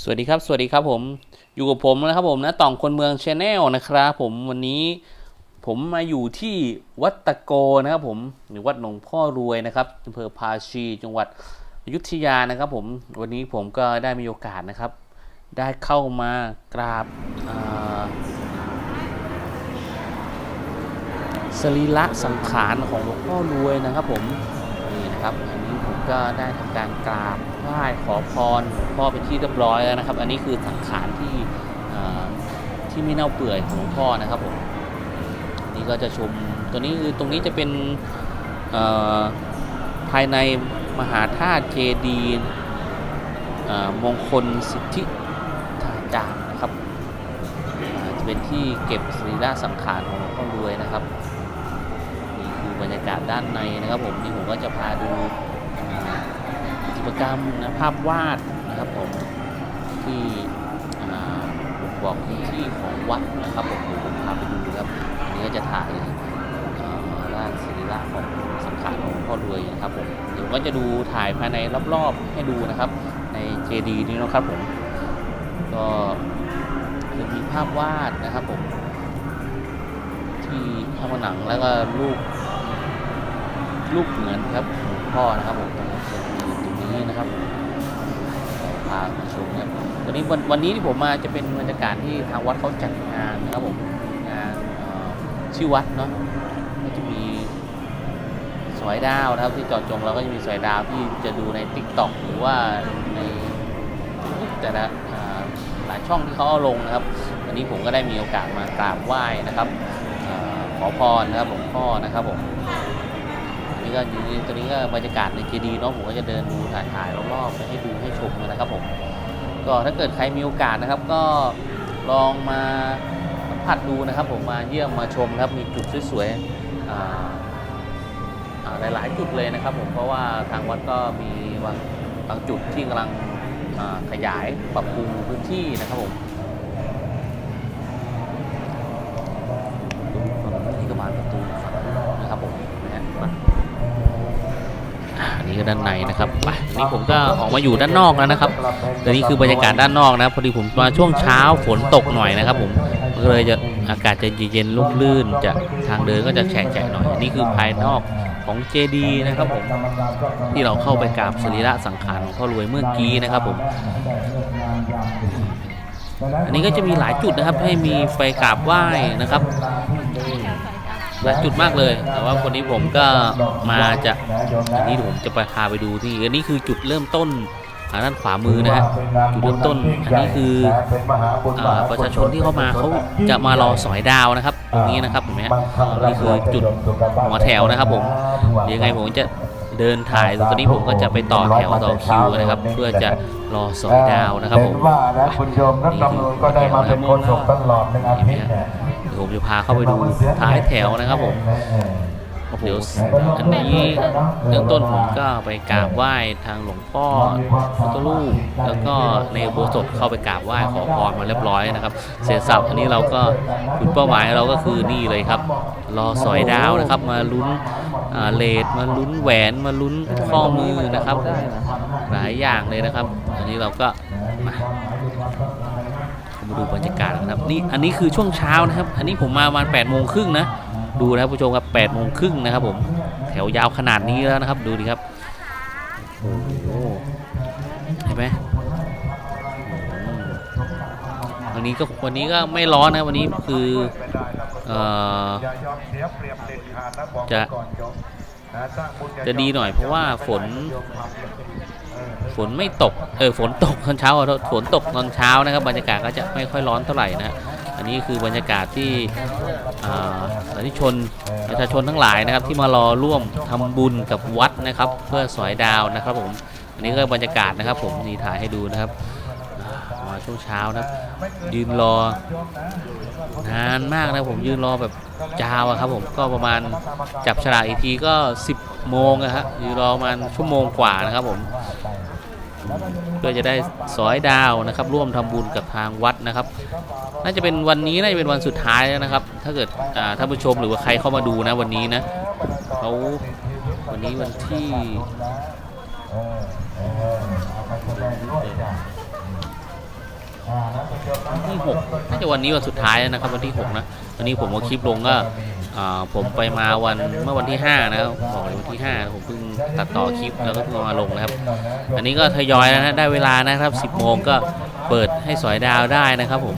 สวัสดีครับ สวัสดีครับผมอยู่กับผมนะครับผมนะต่องคนเมืองชาแนลนะครับผมวันนี้ผมมาอยู่ที่วัดตะโกนะครับผมหรือวัดหลวงพ่อรวยนะครับอำเภอภาชีจังหวัดอยุธยานะครับผมวันนี้ผมก็ได้มีโอกาสนะครับ ได้เข้ามากราบสรีระสังขารของหลวงพ่อรวยนะครับผมนี่นะครับ ก็ได้ทำการกราบไหว้ขอพรพ่อเป็นที่เรียบร้อยแล้วนะครับ อันนี้คือสังขารที่ที่ไม่เน่าเปื่อยของหลวงพ่อนะครับผมนี่ก็จะชมตัวนี้คือตรงนี้จะเป็นภายในมหาธาตุเจดีย์มงคลสิทธิธาจารนะครับจะเป็นที่เก็บสรีระสังขารของหลวงพ่อรวยนะครับนี่คือบรรยากาศด้านในนะครับผมนี่ผมก็จะพาดู กิจกรรมนะภาพวาดนะครับผมที่บอกพื้นที่ของวัดนะครับผมเดี๋ยวผมพาไปดูครับอันนี้ก็จะถ่ายอ่าด้านศิริระของสังขารของหลวงพ่อรวยนะครับผมเดี๋ยวก็จะดูถ่ายภายในรอบๆให้ดูนะครับ ในเจดีย์นี้นะครับผมก็จะมีภาพวาดนะครับผมที่ข้างผนังแล้วก็รูปรูปเหมือนครับหลวงพ่อนะครับผม งนะครับพามาชมครับวันนี้วันวันนี้ที่ผมมาจะเป็นบรรยากาศที่ทางวัดเขาจัดงานนะครับผมงานชื่อวัดเนาะก็จะมีสอยดาวนะครับที่จอดจงเราก็จะมีสอยดาวที่จะดูใน t ิ k t o k หรือว่าในแต่ละหลายช่องที่เขาเอาลงนะครับวันนี้ผมก็ได้มีโอกาสมากราบไหว้นะครับอขอพรนะครับหลวงพ่อนะครับผม ก็อยู่ในตอนนี้ก็บรรยากาศในเจดีย์เนาะผมก็จะเดินดูถ่ายถ่ายรอบๆไปให้ดูให้ชมนะครับผมก็ถ้าเกิดใครมีโอกาสนะครับ ก็ลองมาสัมผัสดูนะครับ ผมมาเยี่ยมมาชมครับมีจุดสวยๆหลายๆจุดเลยนะครับ ผมเพราะว่าทางวัดก็มีบางบางจุดที่กำลังขยายปรับปรุงพื้นที่นะครับผม ด้านในนะครับไปอันนี้ผมก็ออกมาอยู่ด้านนอกแล้วนะครับแต่นี่คือบรรยากาศด้านนอกนะพอดีผมมาช่วงเช้าฝนตกหน่อยนะครับ ผมก็เลยจะอากาศจะเย็นๆลุ่มลื่นจะทางเดินก็จะแฉะๆหน่อยนนี้คือภายนอกของเจดีย์นะครับผมที่เราเข้าไปกราบสรีระสังขารของพ่อรวยเมื่อกี้นะครับผมอันนี้ก็จะมีหลายจุดนะครับให้มีไฟกราบไหว้นะครับ หลายจุดมากเลย แต่ว่าคนนี้ผมก็มาจะอันนี้ผมจะไปพาไปดูที่อันนี้คือจุดเริ่มต้นทางด้านขวามือนะฮะจุดเริ่มต้นอันนี้คืออ่าประชาชนที่เข้ามาเขาจะมารอสอยดาวนะครับ ตรงนี้นะครับเห็นไหมฮะนี่คือจุดหัวแถวนะครับ ผมเดี๋ยวยังไงผมจะเดินถ่ายตอนนี้ผมก็จะไปต่อแถวต่อคิวนะครับ เพื่อจะรอสอยดาวนะครับผมเห็นว่านะคุณโยมรัตนำนูนก็ได้มาเป็นคนส่งตลอดหนึ่งอาทิตย์เนี่ยเดี๋ยว ผมจะพาเข้าไปดูท้ายแถวนะครับผมเดี๋ยวอันนี้เบื้องต้นผมก็ไปกราบไหว้ทางหลวงพ่อพระพุทธรูปแล้วก็ในอุโบสถเข้าไปกราบไหว้ขอพรมาเรียบร้อยนะครับ เสร็จสับอันนี้เราก็จุดเป้าหมายเราก็คือนี่เลยครับ รอสอยดาวนะครับ มาลุ้นอ่าเลดมาลุ้นแหวนมาลุ้นข้อมือนะครับ หลายอย่างเลยนะครับ อันนี้เราก็มา มาดูบรรยากาศนะครับนี่อันนี้คือช่วงเช้านะครับ อันนี้ผมมาประมาณ8ปดโมงครึ่งนะดูนะครับผู้ชมครับ8ปดโมงครึ่งนะครับผมแถวยาวขนาดนี้แล้วนะครับ ดูดิครับโอ้โหเห็นไหมวันนี้ก็วันนี้ก็ไม่ร้อนนะวันนี้คือเอ่อจะจะดีหน่อยเพราะว่าฝน ฝนไม่ตกเออฝนตกตอนเช้าฝนตกตอนเช้านะครับ บรรยากาศก็จะไม่ค่อยร้อนเท่าไหร่นะอันนี้คือบรรยากาศที่อ่าสาธุชนประชาชนทั้งหลายนะครับ ที่มารอร่วมทำบุญกับวัดนะครับ เพื่อสอยดาวนะครับผมอันนี้ก็บรรยากาศนะครับ ผมนี่ถ่ายให้ดูนะครับอ่ามาช่วงเช้านะครับยืนรอนานมากนะผมยืนรอแบบยาวะครับผมก็ประมาณจับฉลากอีกทีก็ 10 โมงนะฮะยืนรอประมาณชั่วโมงกว่านะครับผม เพื่อจะได้สอยดาวนะครับ ร่วมทำบุญกับทางวัดนะครับ น่าจะเป็นวันนี้น่าจะเป็นวันสุดท้ายแล้วนะครับ ถ้าเกิดท่านผู้ชมหรือว่าใครเข้ามาดูนะวันนี้นะเขาวันนี้วันที่วันที่หกน่าจะวันนี้วันสุดท้ายแล้วนะครับวันที่หกนะวันนี้ผมเอาคลิปลงก็ ผมไปมาวันเมื่อวันที่ห้านะครับบอกเลยวันที่ห้าผมเพิ่งตัดต่อคลิปแล้วก็เพิ่งอามาลงนะครับ อันนี้ก็ทยอยแล้วนะได้เวลานะครับ 10 โมงก็เปิดให้สอยดาวได้นะครับผม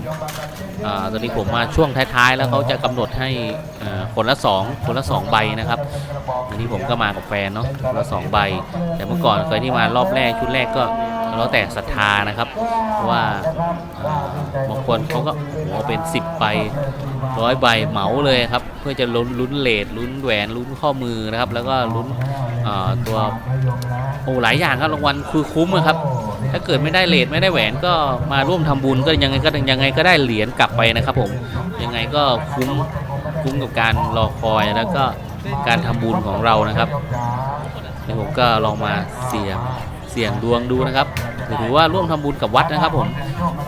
อตอนนี้ผมมาช่วงท้ายๆ แล้วเขาจะกำหนดให้คนละ 2 คนละ 2 ใบนะครับอันนี้ผมก็มากับแฟนเนาะคนละ 2 ใบ แต่เมื่อก่อนเคยที่มารอบแรกชุดแรกก็ แล้วแต่ศรัทธานะครับว่าบางคนเขาก็โอ้โหเป็น 10ใบร้อยใบเหมาเลยครับ เพื่อจะลุ้นลุ้นเลทลุ้นแหวนลุ้นข้อมือนะครับ แล้วก็ลุ้นตัวโอ้หลายอย่างครับรางวัลคือคุ้มอะครับถ้าเกิดไม่ได้เลทไม่ได้แหวนก็มาร่วมทำบุญก็ยังไงก็ยังไงก็ได้เหรียญกลับไปนะครับผมยังไงก็คุ้มคุ้มกับการรอคอยแล้วก็การทำบุญของเรานะครับเดี๋ยวผมก็ลองมาเสี่ยงเสี่ยงดวงดูนะครับถือว่าร่วมทำบุญกับวัดนะครับ ผม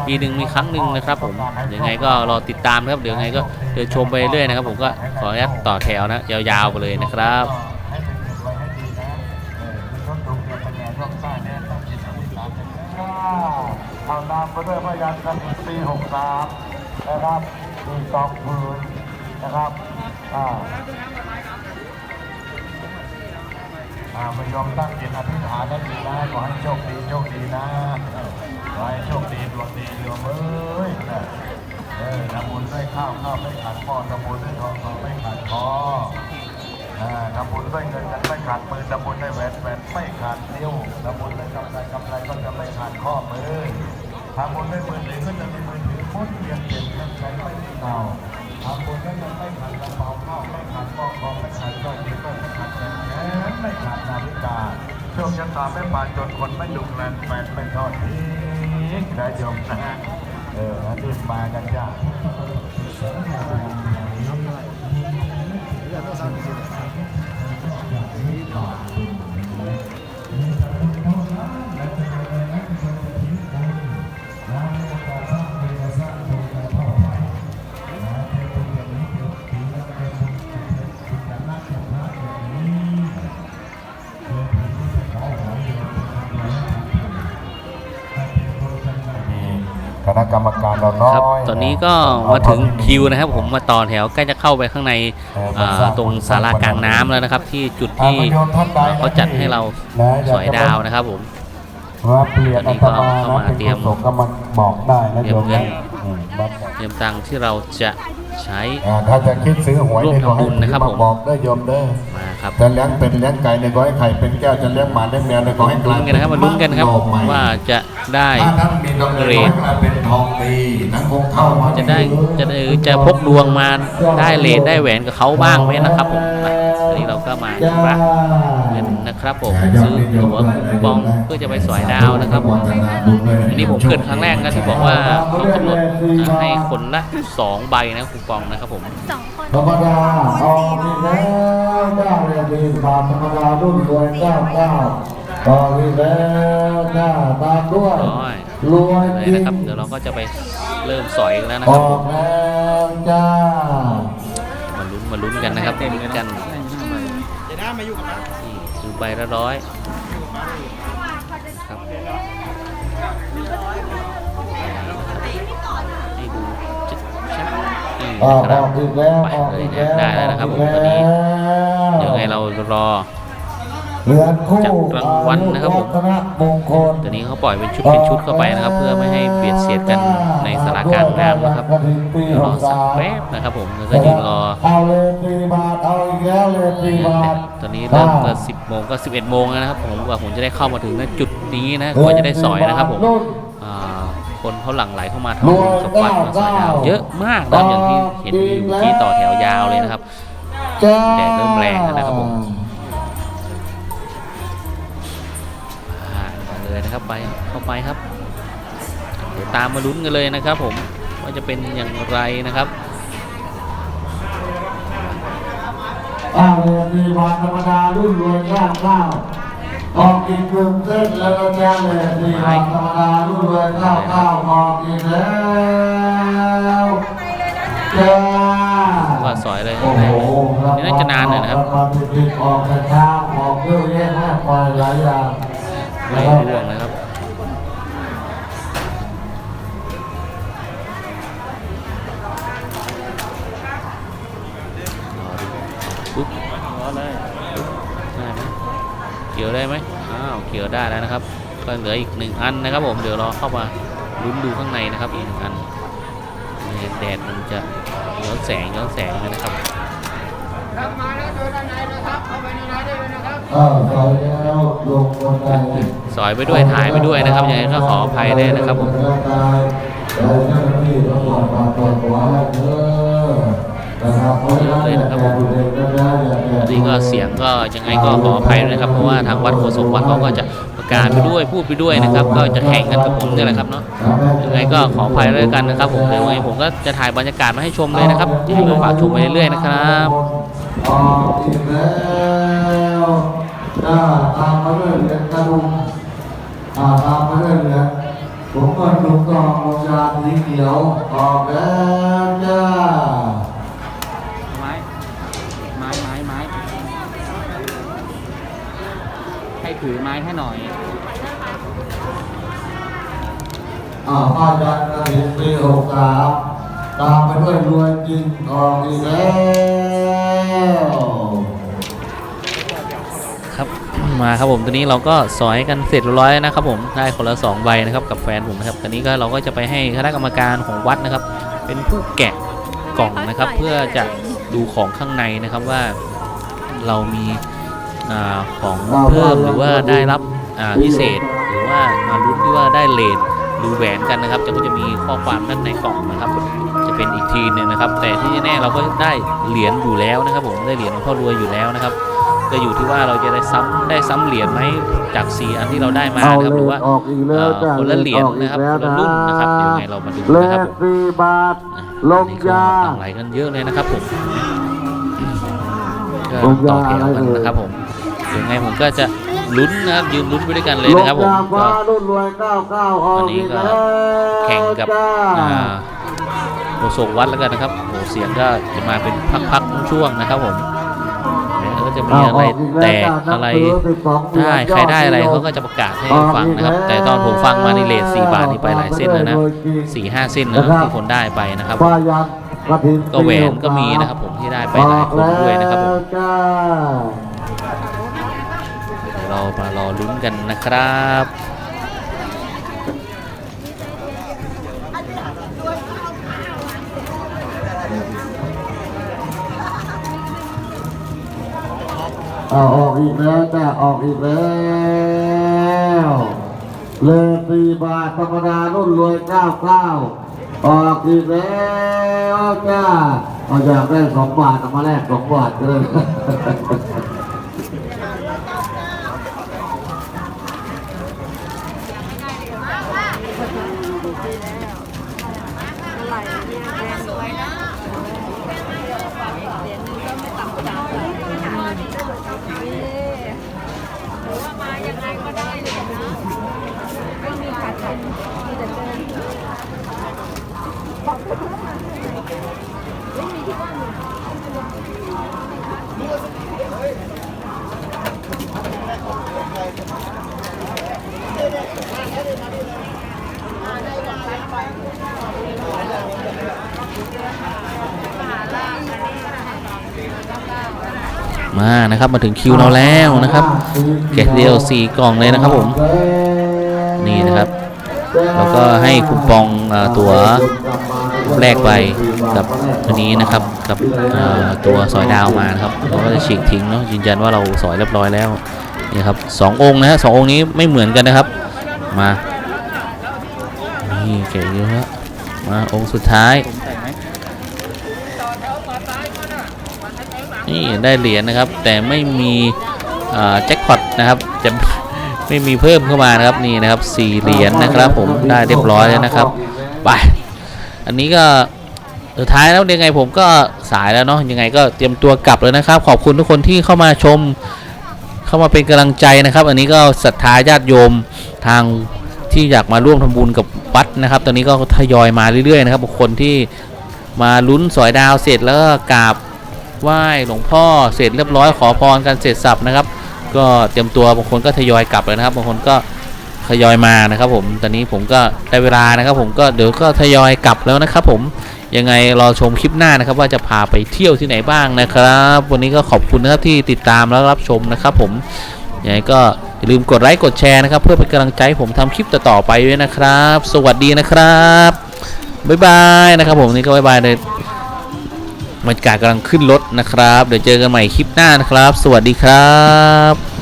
ปีหนึ่งมีครั้งหนึ่งนะครับ ผมยังไงก็รอติดตามนะครับเดี๋ยวยังไงก็เดินชมไปเรื่อยนะครับ ผมก็ขออนุญาตต่อแถวนะยาวๆไปเลยนะครับเอานามไปด้วยพยัญชนปีหกสามนะครับมีกองพื้นนะครับอ่า อ่าไม่ยอมตั้งจิตอธิษฐานนั้นดีนะขอให้โชคดีโชคดีนะขอให้โชคดีดวงดีโยมเอ้ยนะเออทำบุญด้วยข้าวข้าวไม่ขาดพ่อทำบุญด้วยทองทองไม่ขาดคออ่าทำบุญด้วยเงินเงินไม่ขาดมือทำบุญด้วยแหวนแหวนไม่ขาดนิ้วทำบุญด้วยกำไรกำไรก็จะไม่ขาดข้อมือทำบุญด้วยมือถือก็จะมีมือถือพ้นเพียงเปลี่ยนเงินใช้ไม่มีเก่าทำบุญด้วยเงินไม่ขาดกระเป๋าข้าวไม่ขาดข้อคอไม่ขาดสร้อยนิ้วก้อยไม่ ชคชะตาไม่ปานจนคนไม่ดุแลนแฟนไม่ทอดทิ้งนะโยมนะฮะเอออันนี้มากันจ้าค ณะกรรมการเราน้อยครับตอนนี้ก็มาถึงคิวนะครับ ผมมาต่อแถวใกล้จะเข้าไปข้างในอ่าตรงศาลากลางน้ำแล้วนะครับ ที่จุดที่เขาจัดให้เราสอยดาวนะครับ ผมว่าเปลี่ยนอาตมาตอนนี้ก็เข้ามานะเตรียมป็นกุศลก็มาบอกได้นะเตรียโยมมเงินนะอืมบอกได้เตรียมตังค์ที่เราจะใช้อ่าถ้าจะคิดซื้อหวยร่วมในขอให้ทำบุญนะครับมาผมบอกได้โยมเด้อมาครับจะเลี้ยงเป็นเลี้ยงไก่ในขอให้ไข่เป็นแก้วจะเลี้ยงหมาเลี้ยงแมวในขอให้กลุ้ลายนกันนะครับมาลุ้นกันครับโลกใหม่ว่าจะได้ถ้าท่านมีดอกเงินเกรขอดให้กลายเป็นท องดีนังคงเข้ามาจะได้จะได้จะพกดวงมาได้เลทได้แหวนกับเขาบ้างไหมนะครับผมอะอันนี้เราก็มารับเงินนะครับผมซื้อตั๋วคูปองเพื่อจะไปสอยดาวนะครับผมอันนี้ผมเกิดครั้งแรกนะที่บอกว่าเขากำหนดให้คนละ2ใบนะคูปองนะครับผมสองคนธรรมดาออกอีกแล้วเก้าเรียนดีบาทธรรมดารุ่นรวยเก้าเก้าออกอีกแล้วหน้าตามด้วยร้อยรวย เลยจริงนะครับ เดี๋ยวเราก็จะไปเริ่มสอยกันแล้วนะอครับอกแล้วจ้ามาลุ้นมาลุ้นกันนะครับลุ้นกันจะได้มาอยู่กับน้านี่คือใบละร้อยครับให้ดูชัดๆนี่ออกนะคอรับอกอีกแล้วไปออกเลยอีกนะแล้วได้แล้วนะครับผมตอนนี้เดี๋ยวไงเรารอ เหลือนคู่จับรางวัลนะครับผมรัตนมงคลตัวนี้เขาปล่อยเป็นชุดเป็นชุดเข้าไปนะครับ เพื่อไม่ให้เบียดเสียดกันในสารกลารน้ำนะครับเดี๋ยวรอสักแป๊บนะครับผมแล้วก็ยืนรอเอาเลยสี่บาทเอาอีกแล้วเลยสี่บาทตอนนี้เริ่มก็10โมงก็11โมงแล้วนะครับผมกว่าผมจะได้เข้ามาถึงณจุดนี้นะกว่าจะได้สอยนะครับผมอ่าคนเขาหลั่งไหลเข้ามาทำบุญกับวัดมาสอยดาวเยอะมากนะครับอย่างที่เห็นอยู่เมื่อกี้ต่อแถวยาวเลยนะครับจ้าแดดเริ่มแรงแล้วนะครับผม นมาเลยนะครับไปเข้าไปครับ เดี๋ยวตามมาลุ้นกันเลยนะครับ ผมว่าจะเป็นอย่างไรนะครับอ้าวเลยมีวันธรรมดารุ่นรวยข้าวข้าวออกอีกกลุ่มเส้นแล้วก็แจ้งเลยมีวันธรรมดารุ่นรวยข้าวข้าวออกอีกแล้วจ้าก็สอยเลยโอ้โหนี่น่าจะนานหน่อยนะครับรางวัลติดๆออกแต่เช้าออกเยอะแยะมากมายหลายอย่าง ไม่ร่วงนะครับปุ๊บได้ไหมเกี่ยวได้ไหมอ้าวเกี่ยวได้แล้วนะครับ ก็เหลืออีกหนึ่งอันนะครับผมเดี๋ยวรอเข้ามาลุ้นดูข้างในนะครับอีกหนึ่งอันแดดมันจะย้อนแสงย้อนแสงนะครับ เลยนะครับเออซอยแล้วลงบนไดสอยไปด้วยถ่ายไปด้วยนะครับยังไงก็ขออภัยด้วยนะครับผมเราเจ้าหน้าที่ตำรวจปราบปรามตัวให้เด้อนะครับเพราะฉะนั้นอย่าแก่ดูเด็กนะจ๊ะอย่าแก่นี่ก็เสียงก็ยังไงก็ขออภัยด้วยนะครับ เพราะว่าทางวัดโฆษกวัดเขาก็จะประกาศไปด้วยพูดไปด้วยนะครับ ก็จะแข่งกันกับผมนี่แหละครับเนาะยังไงก็ขออภัยด้วยกันนะครับ ผมยังไงผมก็จะถ่ายบรรยากาศมาให้ชมเลยนะครับยังไงก็ฝากชมไปเรื่อยๆนะครับ ออกอีกแล้วจ้าตามมาด้วยเหรียญกระดุมอ่าตามมาด้วยเหรียญผมก็ถูกต้องวงยาสีเขียวออกแล้วจ้าไม้ไม้ไม้ไม้ให้ถือไม้ให้หน่อยอ่าป้ายันกระถิ่นปีหกสามตามไปด้วยรวยจริงออกอีกแล้ว ครับมาครับผมตอนนี้เราก็สอยกันเสร็จร้อยนะครับผมได้คนละสองใบนะครับกับแฟนผมนะครับตอนนี้ก็เราก็จะไปให้คณะกรรมการของวัดนะครับ เป็นผู้แกะกล่องนะครับ เพื่อจะดูของข้างในนะครับว่าเรามีอของเพิ่มหรือว่าได้รับพิเศษหรือว่ามาลุ้นที่ว่าได้เลทหรือแหวนกันนะครับจะก็จะมีข้อความด้านในกล่องนะครับ เป็นอีกทีหนึ่งนะครับ แต่ที่แน่ๆเราก็ได้เหรียญอยู่แล้วนะครับ ผมได้เหรียญหลวงพ่อรวยอยู่แล้วนะครับก็อยู่ที่ว่าเราจะได้ซ้ำได้ซ้ำเหรียญไหมจากสี่อันที่เราได้มานะครับหรือว่าออกอีกแล้วเอ่อจ้าคนละเหรียญนะครับคนละรุ่นนะครับเดี๋ยวไงเรามาดูเลนะครับขผมสี่บาทอะลงอันนี้ก็ยาต่างไหลกันเยอะเลยนะครับผมก็ลงยาต่อแถวกันอะไรเอ่ยนะครับผมเดี๋ยวไงผมก็จะลุ้นนะครับยืนลุ้นไปด้วยกันเลยลงนะครับผมยาฟ้าก็รุ่นรวยเก้าเก้าออกวันนี้อีกก็แล้วแข่งกับจ้าอ่า โฆษกวัดแล้วกันนะครับโอ้เสียงก็จะมาเป็นพักๆช่วงๆนะครับผมแล้วก็จะมีอะไรแตกอะไรได้ใครได้อะไรเขาก็จะประกาศให้ฟังนะครับ แต่ตอนผมฟังมาในเลท4บาทนี่ไปหลายเส้นแล้วนะสี่ห้าเส้นนะที่คนได้ไปนะครับป้ายันกระถิ่นก็แหวนก็มีนะครับผมที่ได้ไปหลายคนด้วยนะครับผมออกแล้วจ้าเดี๋ยวเรามารอลุ้นกันนะครับ เอาออกอีกแล้วจ้าออกอีกแล้วเลขสี่บาทธรรมดารุ่นรวยเก้าเก้าออกอีกแล้วจ้าเอาอยากได้สองบาทเอามาแลกสองบาทก็เลย มานะครับมาถึงคิวเราแล้วนะครับแกะเดียวสี่กล่องเลยนะครับผม นี่นะครับแล้วก็ให้คูปองอตัวแลกไปกับอันนี้นะครับกับตัวสอยดาวมานะครับเราก็จะฉีกทิ้งเนาะยืนยันว่าเราสอยเรียบร้อยแล้วนี่ครับสององค์นะฮะสององค์นี้ไม่เหมือนกันนะครับ มานี่เก๋เยอะฮะมาองค์สุดท้าย นี่ได้เหรียญนะครับ แต่ไม่มีแจ็คพอตนะครับจะไม่มีเพิ่มเข้ามานะครับนี่นะครับสี่เหรียญนะครับผมได้เรียบร้อยแล้วนะครับไปอันนี้ก็สุดท้ายแล้วยังไงผมก็สายแล้วเนาะยังไงก็เตรียมตัวกลับแล้วนะครับ ขอบคุณทุกคนที่เข้ามาชม เข้ามาเป็นกำลังใจนะครับ อันนี้ก็ศรัทธาญาติโยมทางที่อยากมาร่วมทำบุญกับวัดนะครับ ตอนนี้ก็ทยอยมาเรื่อยๆนะครับคนที่มาลุ้นสอยดาวเสร็จแล้วก็กราบ ไหว้หลวงพ่อเสร็จเรียบร้อยขอพรกันเสร็จสับนะครับ ก็เตรียมตัวบางคนก็ทยอยกลับเลยนะครับบางคนก็ทยอยมานะครับผมตอนนี้ผมก็ได้เวลานะครับ ผมก็เดี๋ยวก็ทยอยกลับแล้วนะครับ ผมยังไงรอชมคลิปหน้านะครับ ว่าจะพาไปเที่ยวที่ไหนบ้างนะครับ วันนี้ก็ขอบคุณนะครับที่ติดตามและรับชมนะครับ ผมยังไงก็อย่าลืมกดไลค์กดแชร์นะครับ เพื่อเป็นกำลังใจผมทำคลิปต่อๆไปด้วยนะครับ สวัสดีนะครับบ๊ายบายนะครับ ผมนี่ก็บ๊ายบายเลย บรรยากาศกำลังขึ้นรถนะครับ เดี๋ยวเจอกันใหม่คลิปหน้านะครับ สวัสดีครับ